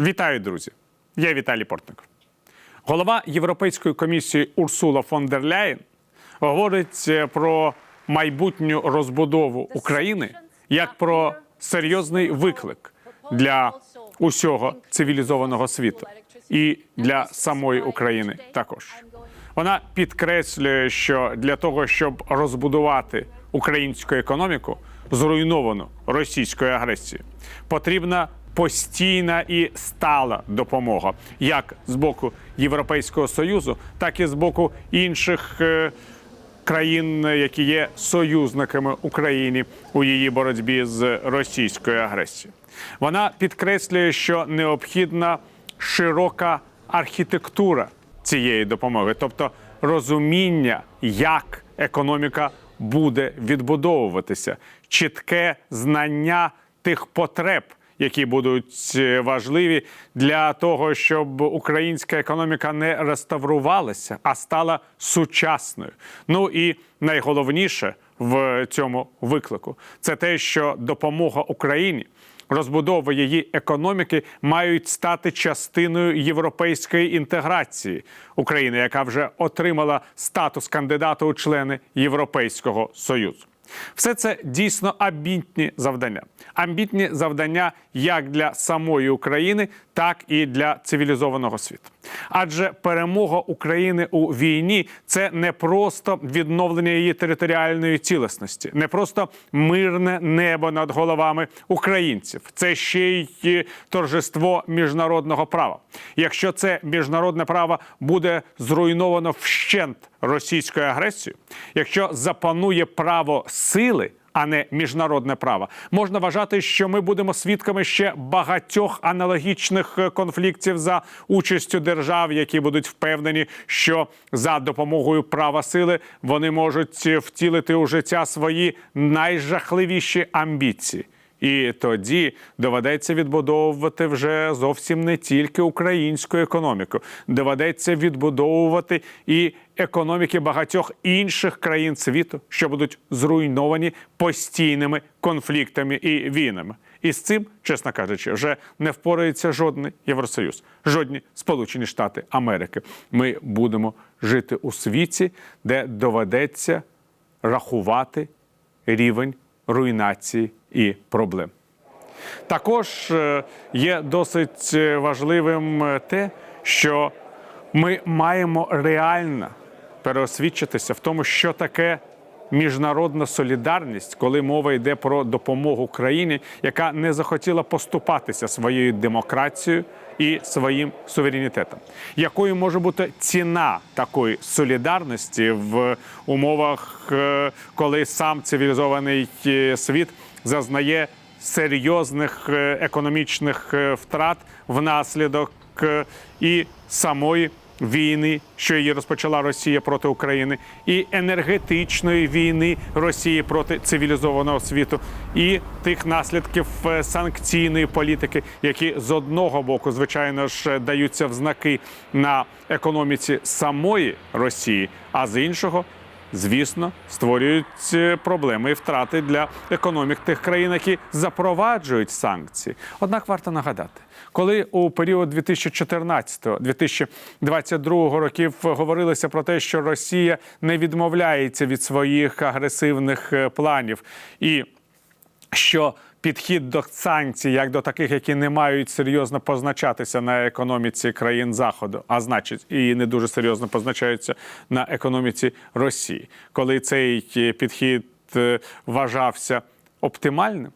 Вітаю, друзі! Я Віталій Портников. Голова Європейської комісії Урсула фон дер Ляєн говорить е, про майбутню розбудову України як про серйозний виклик для усього цивілізованого світу і для самої України також. Вона підкреслює, що для того, щоб розбудувати українську економіку, зруйновану російською агресією, потрібна постійна і стала допомога як з боку Європейського союзу, так і з боку інших е, країн, які є союзниками України у її боротьбі з російською агресією. Вона підкреслює, що необхідна широка архітектура цієї допомоги, тобто розуміння, як економіка буде відбудовуватися, чітке знання тих потреб, які будуть е, важливі для того, щоб українська економіка не реставрувалася, а стала сучасною. Ну і найголовніше в цьому виклику це те, що допомога Україні. Розбудова її економіки мають стати частиною європейської інтеграції України, яка вже отримала статус кандидата у члени Європейського союзу. Все це дійсно амбітні завдання. Амбітні завдання як для самої України, так і для цивілізованого світу. Адже перемога України у війні це не просто відновлення її територіальної цілісності, не просто мирне небо над головами українців. Це ще й торжество міжнародного права. Якщо це міжнародне право буде зруйновано вщент російською агресією, якщо запанує право сили. А не міжнародне право можна вважати, що ми будемо свідками ще багатьох аналогічних е, конфліктів за участю держав, які будуть впевнені, що за допомогою права сили вони можуть втілити у життя свої найжахливіші амбіції. І тоді доведеться відбудовувати вже зовсім не тільки українську економіку, доведеться відбудовувати і економіки багатьох інших країн світу, що будуть зруйновані постійними конфліктами і війнами. І з цим, чесно кажучи, вже не впорається жодний Євросоюз, жодні Сполучені Штати Америки. Ми будемо жити у світі, де доведеться рахувати рівень руйнації і проблем. Також е, є досить е, важливим е, те, що ми маємо реально переосвідчитися в тому, що таке міжнародна солідарність, коли мова йде про допомогу країні, яка не захотіла поступатися своєю демократією і своїм суверенітетом. Якою може бути ціна такої солідарності в умовах, е, коли сам цивілізований е, світ зазнає серйозних е, економічних втрат внаслідок і самої війни, що її розпочала Росія проти України, і енергетичної війни Росії проти цивілізованого світу, і тих наслідків е, санкційної політики, які з одного боку, звичайно ж, даються в знаки на економіці самої Росії, а з іншого. Звісно, створюють е, проблеми і втрати для економік тих країн, які запроваджують санкції. Однак варто нагадати, коли у період 2014-2022 років говорилося про те, що Росія не відмовляється від своїх агресивних е, планів і що підхід до санкцій, як до таких, які не мають серйозно позначатися на економіці країн Заходу, а значить, і не дуже серйозно позначаються на економіці Росії, коли цей е, підхід е, вважався оптимальним,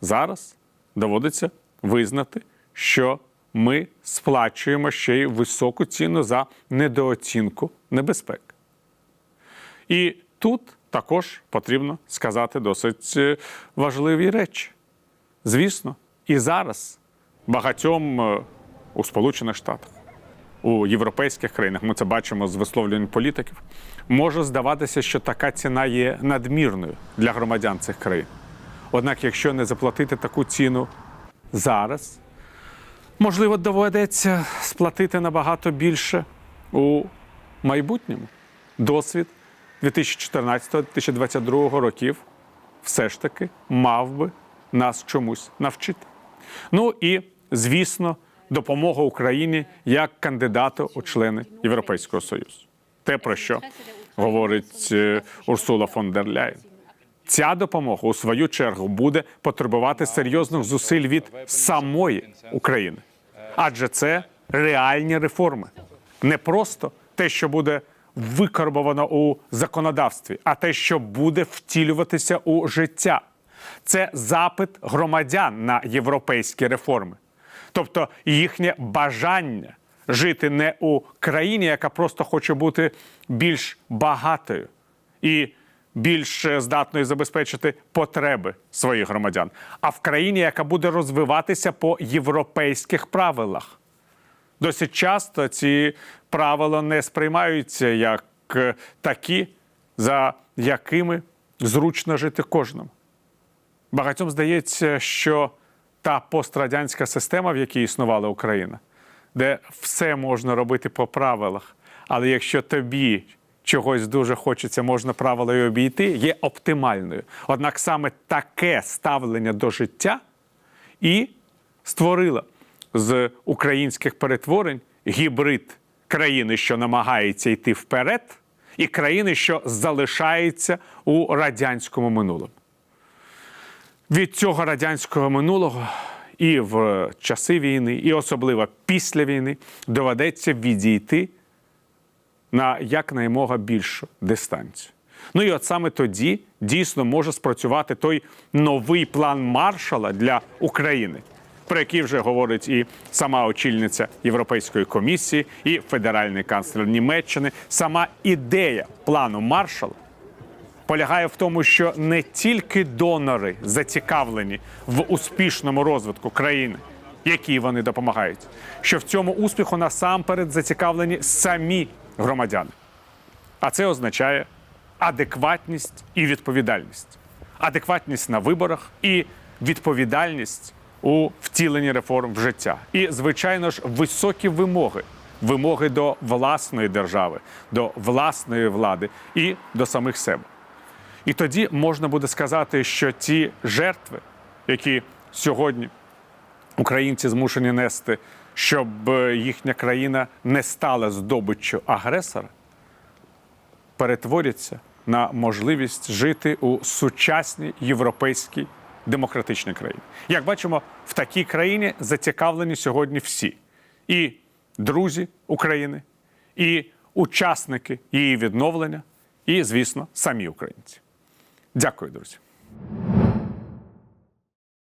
зараз доводиться визнати, що ми сплачуємо ще й високу ціну за недооцінку небезпек. І тут також потрібно сказати досить е, важливі речі. Звісно, і зараз багатьом е, у Сполучених Штатах, у європейських країнах, ми це бачимо з висловлювань політиків, може здаватися, що така ціна є надмірною для громадян цих країн. Однак, якщо не заплатити таку ціну зараз, можливо, доведеться сплатити набагато більше у майбутньому. Досвід 2014-2022 років все ж таки мав би нас чомусь навчити. Ну і звісно, допомога Україні як кандидату у члени Європейського Союзу. Те, про що говорить е, Урсула фон дер Ляєн. Ця допомога у свою чергу буде потребувати серйозних зусиль від самої України, адже це реальні реформи, не просто те, що буде викарбовано у законодавстві, а те, що буде втілюватися у життя. Це запит громадян на європейські реформи, тобто їхнє бажання жити не у країні, яка просто хоче бути більш багатою і більш здатною забезпечити потреби своїх громадян, а в країні, яка буде розвиватися по європейських правилах. Досить часто ці правила не сприймаються як е, такі, за якими зручно жити кожному. Багатьом здається, що та пострадянська система, в якій існувала Україна, де все можна робити по правилах, але якщо тобі чогось дуже хочеться, можна правила й обійти, є оптимальною. Однак саме таке ставлення до життя і створила з українських перетворень гібрид країни, що намагається йти вперед, і країни, що залишається у радянському минулому. Від цього радянського минулого і в часи війни, і особливо після війни доведеться відійти на якнаймога більшу дистанцію. Ну і от саме тоді дійсно може спрацювати той новий план Маршала для України, про який вже говорить і сама очільниця Європейської комісії, і федеральний канцлер Німеччини. Сама ідея плану Маршала полягає в тому, що не тільки донори зацікавлені в успішному розвитку країни, якій вони допомагають, що в цьому успіху насамперед зацікавлені самі громадяни. А це означає адекватність і відповідальність. Адекватність на виборах і відповідальність у втіленні реформ в життя. І, звичайно ж, високі вимоги. Вимоги до власної держави, до власної влади і до самих себе. І тоді можна буде сказати, що ті жертви, які сьогодні українці змушені нести, щоб е, їхня країна не стала здобиччю агресора, перетворяться на можливість жити у сучасній європейській демократичній країні. Як бачимо, в такій країні зацікавлені сьогодні всі: і друзі України, і учасники її відновлення, і, звісно, самі українці. Дякую, друзі.